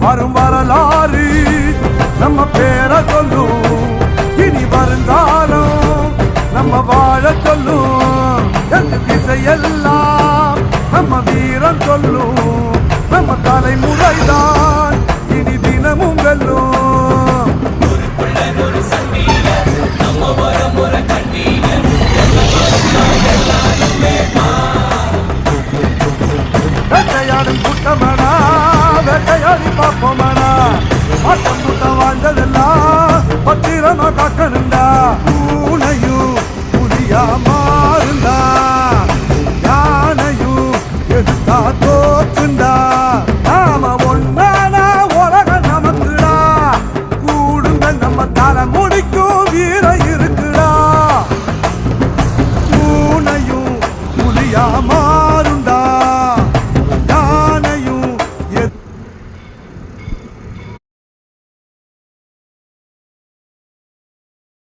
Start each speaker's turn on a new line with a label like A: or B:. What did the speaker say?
A: வரும் வரலாறு நம்ம பேரை சொல்லும். இனி வருந்தாலும் நம்ம வாழ சொல்லும். எந்த திசையெல்லாம் நம்ம வீரம் சொல்லும். நம்ம தலைமுறைதான் இனி தினமும் வெல்லும். வேட்டையாடும் கூட்டமடா வேட்டையாடி போமானா ஆட்டம் கூட்ட வாழ்ந்ததெல்லாம் பத்திரமா காக்கணுண்டா பூனையும் புலியா மாறுந்தா யானையும் எடுத்தா தோத்துண்டா நாம ஒன்னானா உலகம் நமக்குடா. கூடுங்க நம்ம தலை